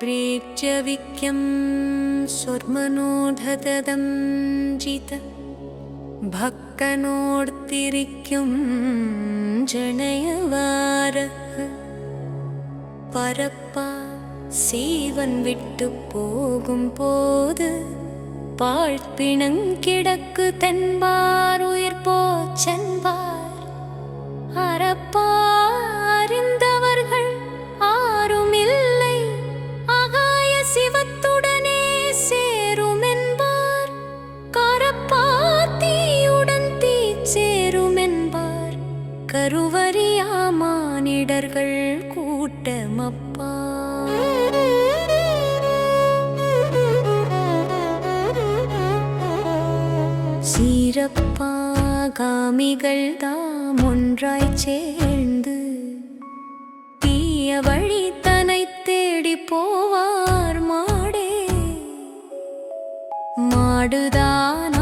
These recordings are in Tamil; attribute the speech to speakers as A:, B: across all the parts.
A: प्रेक्ष्यविक्यं சொர்மனோடததம் ஜித பக்தனோர்த்திரிக்கும் ஜனயவார பரப்பா சீவன் விட்டு போகும் போது பாழ்பிணங் கிடக்கு தென்பார் உயிர் போச்சென்பார் அறப்பாரிந்தவர்கள் கருவறியா மானிடர்கள் கூட்டமப்பா. சீரப்பா காமிகள் தாம் ஒன்றாய் சேர்ந்து தீய வழி தனை தேடி போவார் மாடே. மாடுதான்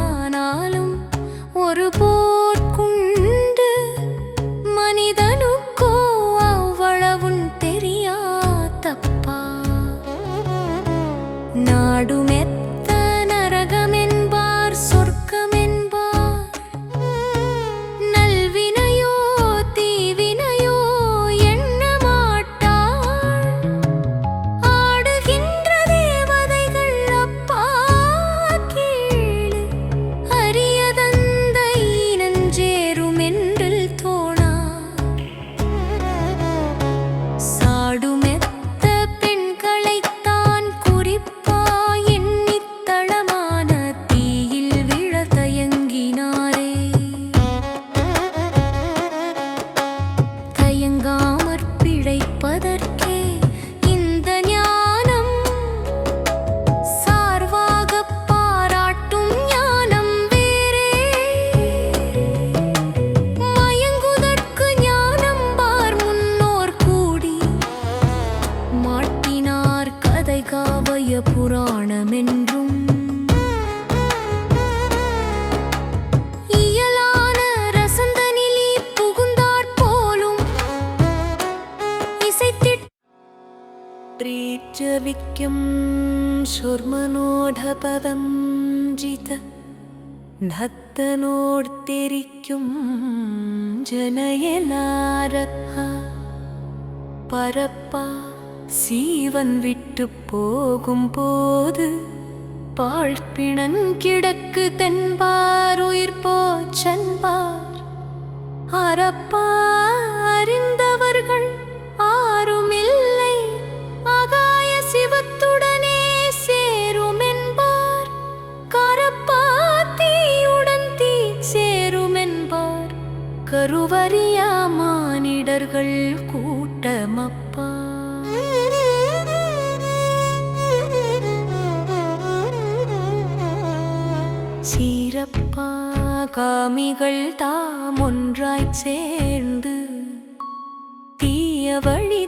A: प्रीत्य विक्यं शुर्मनोढपदं जित नत्तनोड्तिरिक्युं जनयनारः பரப்பா சீவன் விட்டு போகும் போது பாழ்பிணன் கிடக்கு தென்பார் உயிர் போச்சன்பார் அரப்பா கருவறியா மானிடர்கள் கூட்டமப்பா. சீரப்பா காமிகள் தாம் ஒன்றாய் சேர்ந்து தீய வழி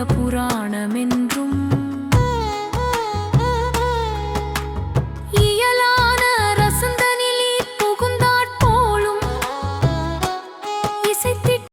A: மாட்டினார் கதை